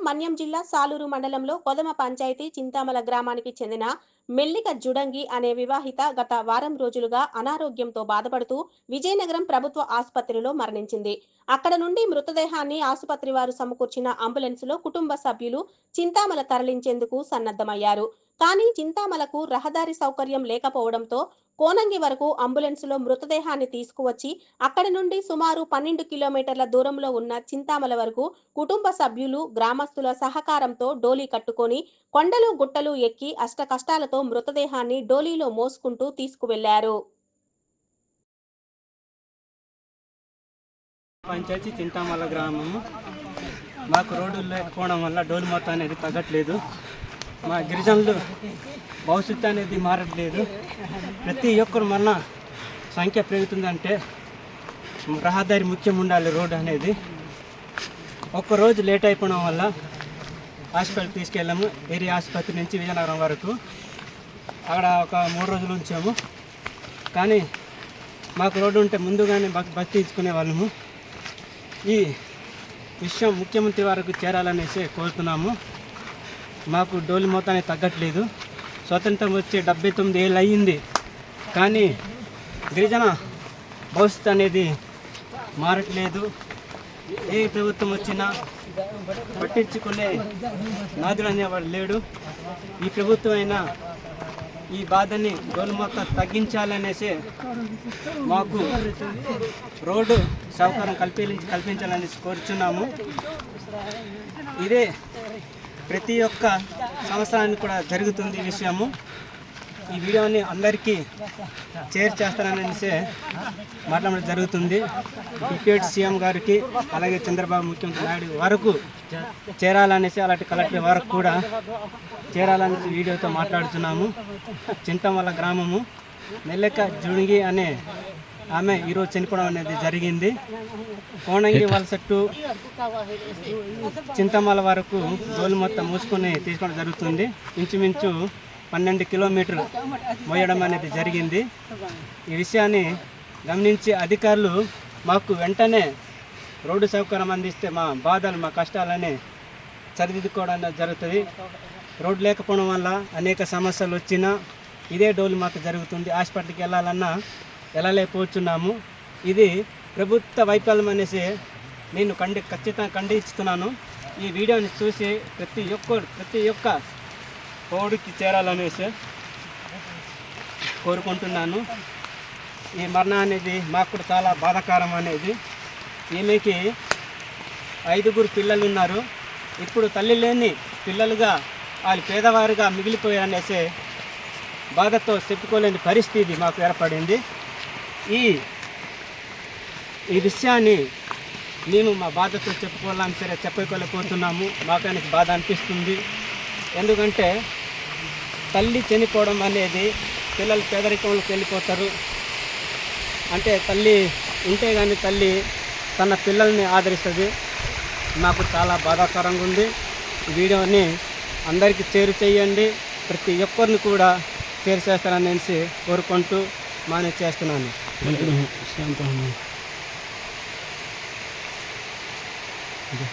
మన్యం జిల్లా సాలూరు మండలంలో కొదమ పంచాయతీ చింతామల గ్రామానికి చెందిన మెల్లిక జుడంగి అనే వివాహిత గత వారం రోజులుగా అనారోగ్యంతో బాధపడుతూ విజయనగరం ప్రభుత్వ ఆసుపత్రిలో మరణించింది. అక్కడ నుండి మృతదేహాన్ని ఆసుపత్రి వారు సమకూర్చిన అంబులెన్సులో కుటుంబ సభ్యులు చింతామల తరలించేందుకు సన్నద్ధమయ్యారు. కానీ చింతామలకు రహదారి సౌకర్యం లేకపోవడంతో కోనంగి వరకు అంబులెన్సులో మృతదేహాన్ని తీసుకువచ్చి అక్కడి నుండి సుమారు పన్నెండు కిలోమీటర్ల దూరంలో ఉన్న చింతామల వరకు కుటుంబ సభ్యులు గ్రామస్తుల సహకారంతో డోలీ కట్టుకొని కొండలు గుట్టలు ఎక్కి అష్ట కష్టాలతో మృతదేహాన్ని డోలీలో మోసుకుంటూ తీసుకువెళ్ళారు. పంచాయతీ చింతామల గ్రామము. మాకు రోడ్డు లేకపోవడం వల్ల డోలు మొత్తం అనేది తగ్గట్లేదు. మా గిరిజనులు భవిష్యత్తు అనేది మారట్లేదు. ప్రతి ఒక్కరు మరణ సంఖ్య పెరుగుతుందంటే రహదారి ముఖ్యం ఉండాలి రోడ్డు అనేది. ఒక్కరోజు లేట్ అయిపోవడం వల్ల హాస్పిటల్ తీసుకెళ్ళాము. ఏరియా ఆసుపత్రి నుంచి విజయనగరం వరకు. అక్కడ ఒక మూడు రోజులు ఉంచాము. కానీ మాకు రోడ్డు ఉంటే ముందుగానే బస్ బస్ తీసుకునే వాళ్ళము. ఈ విషయం ముఖ్యమంత్రి వరకు చేరాలనేసి కోరుతున్నాము. మాకు డోలి మొత్తానికి తగ్గట్లేదు. స్వతంత్రం వచ్చి డెబ్బై తొమ్మిది ఏళ్ళు అయ్యింది. కానీ గిరిజన భవిష్యత్తు అనేది మారట్లేదు. ఏ ప్రభుత్వం వచ్చినా పట్టించుకునే నాదుడు అనేవాడు లేడు. ఈ ప్రభుత్వం అయినా ఈ బాధని డోలు మొత్తం తగ్గించాలనేసి మాకు రోడ్డు సౌకర్యం కల్పించి కల్పించాలనేసి కోరుచున్నాము. ఇదే ప్రతి ఒక్క సంవత్సరానికి కూడా జరుగుతుంది ఈ విషయము. ఈ వీడియోని అందరికీ షేర్ చేస్తాననేసి మాట్లాడడం జరుగుతుంది. డిప్యూటీ సీఎం గారికి అలాగే చంద్రబాబు ముఖ్యమంత్రి నాయుడు వరకు చేరాలనేసి అలాంటి కలెక్టర్ వరకు కూడా చేరాలనేసి వీడియోతో మాట్లాడుతున్నాము. చింతమల్ల గ్రామము నెల్లెక్క జుణిగి అనే ఆమె ఈరోజు చనిపోవడం అనేది జరిగింది. కోణంగి వలసట్టు చింతమల వరకు డోలు మొత్తం మూసుకొని తీసుకోవడం జరుగుతుంది. ఇంచుమించు పన్నెండు కిలోమీటర్లు మోయడం అనేది జరిగింది. ఈ విషయాన్ని గమనించి అధికారులు మాకు వెంటనే రోడ్డు సౌకర్యం అందిస్తే మా బాధలు మా కష్టాలని సరిదిద్దుకోవడం అనేది జరుగుతుంది. రోడ్డు లేకపోవడం వల్ల అనేక సమస్యలు వచ్చినా ఇదే డోలు మాకు జరుగుతుంది. హాస్పిటల్కి వెళ్ళాలన్నా వెళ్ళలేకపోతున్నాము ఇది ప్రభుత్వ వైఫల్యం అనేసి నేను ఖండి ఖచ్చితంగా ఖండిస్తున్నాను ఈ వీడియోని చూసి ప్రతి ఒక్క ప్రతి ఒక్క కోడికి చేరాలనేసి కోరుకుంటున్నాను. ఈ మరణం అనేది మాకు కూడా చాలా బాధాకరం అనేది. ఈమెకి ఐదుగురు పిల్లలు ఉన్నారు. ఇప్పుడు తల్లి లేని పిల్లలుగా వాళ్ళు పేదవారుగా మిగిలిపోయారనేసి బాధతో చెప్పుకోలేని పరిస్థితి మాకు ఏర్పడింది. ఈ ఈ విషయాన్ని మేము మా బాధతో చెప్పుకోవాలని సరే చెప్పుకోలేకపోతున్నాము మాకైనా బాధ అనిపిస్తుంది. ఎందుకంటే తల్లి చనిపోవడం అనేది పిల్లలు పేదరికంలోకి వెళ్ళిపోతారు. అంటే తల్లి ఉంటే కానీ తల్లి తన పిల్లల్ని ఆదరిస్తుంది. నాకు చాలా బాధాకరంగా ఉంది. వీడియోని అందరికీ చేరు చేయండి. ప్రతి ఒక్కరిని కూడా చేరు చేస్తారనేసి కోరుకుంటూ మానే చేస్తున్నాను. Wala na. Saan pa na? Okay.